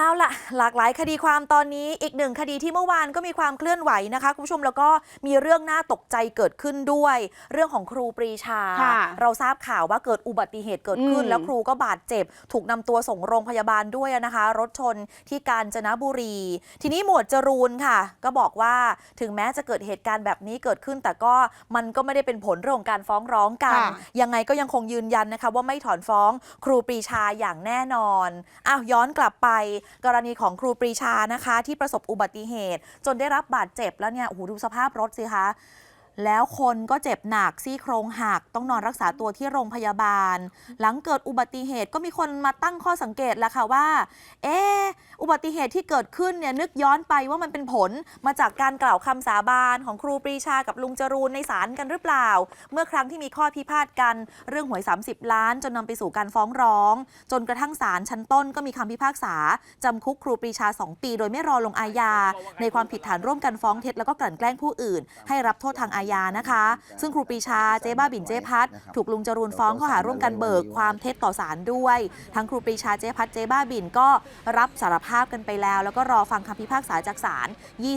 เอาล่ะ หลากหลายคดีความตอนนี้อีกหนึ่งคดีที่เมื่อวานก็มีความเคลื่อนไหวนะคะคุณผู้ชมแล้วก็มีเรื่องน่าตกใจเกิดขึ้นด้วย เรื่องของครูปรีชาค่ะเราทราบข่าวว่าเกิดอุบัติเหตุเกิดขึ้นอืมแล้วครูก็บาดเจ็บ ถูกนำตัวส่งโรงพยาบาลด้วยนะคะ รถชนที่กาญจนบุรี ทีนี้หมวดจรูนค่ะ ก็บอกว่าถึงแม้จะเกิดเหตุการณ์แบบนี้เกิดขึ้น แต่ก็มันก็ไม่ได้เป็นผลเรื่องของการฟ้องร้องกันค่ะยังไงก็ยังคงยืนยันนะคะ ว่าไม่ถอนฟ้องครูปรีชาอย่างแน่นอนอ้าวย้อนกลับไปกรณีของครูปรีชานะคะ ที่ประสบอุบัติเหตุ จนได้รับบาดเจ็บแล้วเนี่ยโอ้โหดูสภาพรถสิคะ แล้วคนก็เจ็บหนักซี่โครงหักต้องนอนรักษาตัวที่โรงพยาบาล หลังเกิดอุบัติเหตุก็มีคนมาตั้งข้อสังเกตแล้วค่ะว่า เอ๊ะอุบัติเหตุที่เกิดขึ้นเนี่ยนึกย้อนไปว่ามันเป็นผลมาจากการกล่าวคำสาบานของครูปรีชากับลุงจรูนในศาลกันหรือเปล่า เมื่อครั้งที่มีข้อพิพาทกันเรื่องหวย 30 ล้าน จนนำไปสู่การฟ้องร้อง จนกระทั่งศาลชั้นต้นก็มีคำพิพากษาจำคุกครูปรีชา 2 ปี โดยไม่รอลงอาญาในความผิดฐานร่วมกันฟ้องเท็จแล้วก็กลั่นแกล้งผู้อื่น ให้รับโทษทางอาญานะคะ ซึ่งครูปรีชาเจ๊บ้าบินเจ๊พัดถูกลุงจรูนฟ้องข้อหาร่วมกันเบิกความเท็จต่อศาลด้วย ทั้งครูปรีชาเจ๊พัดเจ๊บ้าบินก็รับสารภาพกันไปแล้ว แล้วก็รอฟังคำพิพากษาจากศาล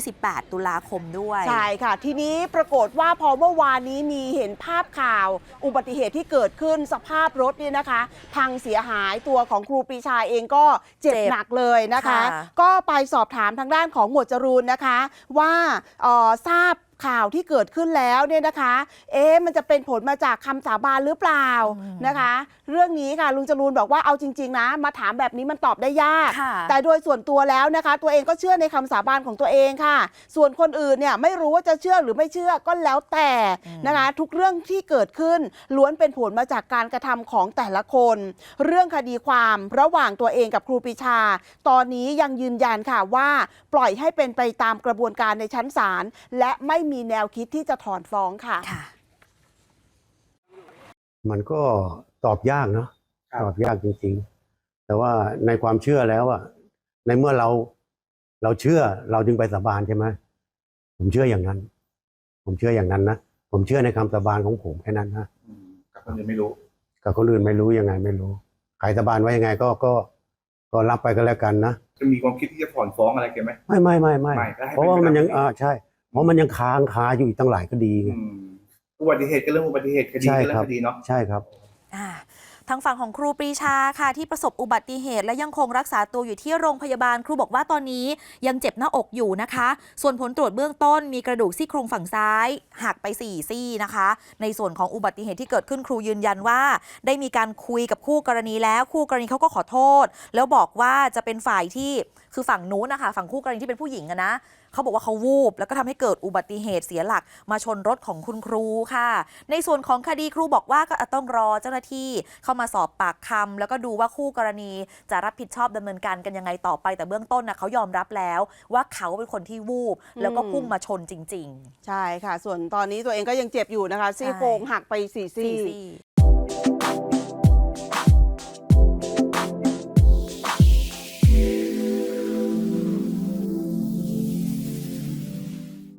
28 ตุลาคมด้วย ใช่ค่ะ ทีนี้ปรากฏว่าพอเมื่อวานนี้มีเห็นภาพข่าว อุบัติเหตุที่เกิดขึ้นสภาพรถเนี่ยนะคะ พังเสียหายตัวของครูปรีชาเองก็เจ็บเจ็บหนักเลยนะคะค่ะก็ไปสอบถามทางด้านของหมวดจรูนนะคะ ว่าเอ่อทราบ ข่าวที่เกิดขึ้นแล้วเนี่ยนะคะ เอ๊ะมันจะเป็นผลมาจากคำสาบานหรือเปล่าอืมนะคะ เรื่องนี้ค่ะลุงจรูนบอกว่าเอาจริง ๆ นะ มาถามแบบนี้มันตอบได้ยากค่ะแต่โดยส่วนตัวแล้วนะคะ ตัวเองก็เชื่อในคำสาบานของตัวเองค่ะ ส่วนคนอื่นเนี่ยไม่รู้ว่าจะเชื่อหรือไม่เชื่อก็แล้วแต่นะคะ ทุกเรื่องที่เกิดขึ้นล้วนเป็นผลมาจากการกระทำของแต่ละคน เรื่องคดีความระหว่างตัวเองกับครูปรีชา ตอนนี้ยังยืนยันค่ะว่าปล่อยให้เป็นไปตามกระบวนการในชั้นศาลและไม่มีแนวคิดที่จะถอนฟ้องค่ะ ค่ะมันก็ตอบยากเนาะครับ ตอบยากจริงๆ แต่ว่าในความเชื่อแล้วอะในเมื่อเราเราเชื่อเราจึงไปสาบานใช่ไหมผมเชื่ออย่างนั้น ผมเชื่ออย่างนั้นนะผมเชื่อในคำสาบานของผมแค่นั้นนะอืมกับคนอื่นไม่รู้ กับคนอื่นไม่รู้ยังไงไม่รู้ใครสาบานไว้ยังไงก็ก็ก็รับไปก็แล้วกันนะจะมีความคิดที่จะถอนฟ้องอะไรกันไหม ไม่ไม่ไม่ไม่ไม่ก็ให้เพราะว่าเป็นไปมันยังตามอ่าใช่ เพราะมันยังค้างคาอยู่อีกตั้งหลายคดีไงอืมอุบัติเหตุก็เรื่องอุบัติเหตุคดีใช่ก็เรื่อครังบ คดีเนาะ ใช่ครับ อ่า ทางฝั่งของครูปรีชาค่ะที่ประสบอุบัติเหตุ และยังคงรักษาตัวอยู่ที่โรงพยาบาล ครูบอกว่าตอนนี้ยังเจ็บหน้าอกอยู่นะคะ ส่วนผลตรวจเบื้องต้นมีกระดูกซี่โครงฝั่งซ้ายหักไป 4 ซี่นะคะ ในส่วนของอุบัติเหตุที่เกิดขึ้นครูยืนยันว่า ได้มีการคุยกับคู่กรณีแล้วคู่กรณีเขาก็ขอโทษ แล้วบอกว่าจะเป็นฝ่ายที่คือฝั่งนู้นนะคะฝั่งคู่กรณีที่เป็นผู้หญิงอะนะเขาบอกว่าเขาวูบ แล้วก็ทำให้เกิดอุบัติเหตุเสียหลักมาชนรถของคุณครูค่ะ ในส่วนของคดีครูบอกว่าก็ต้องรอเจ้าหน้าที่เข้ามาสอบปากคำแล้วก็ดูว่าคู่กรณีจะรับผิดชอบดำเนินการกันยังไงต่อไป แต่เบื้องต้นนะเขายอมรับแล้ว ว่าเขาเป็นคนที่วูบ แล้วก็พุ่งมาชนจริงใช่ค่ะ ส่วนตอนนี้ตัวเองก็ยังเจ็บอยู่นะคะซี่โครงหักไปสี่ๆซี่ซี่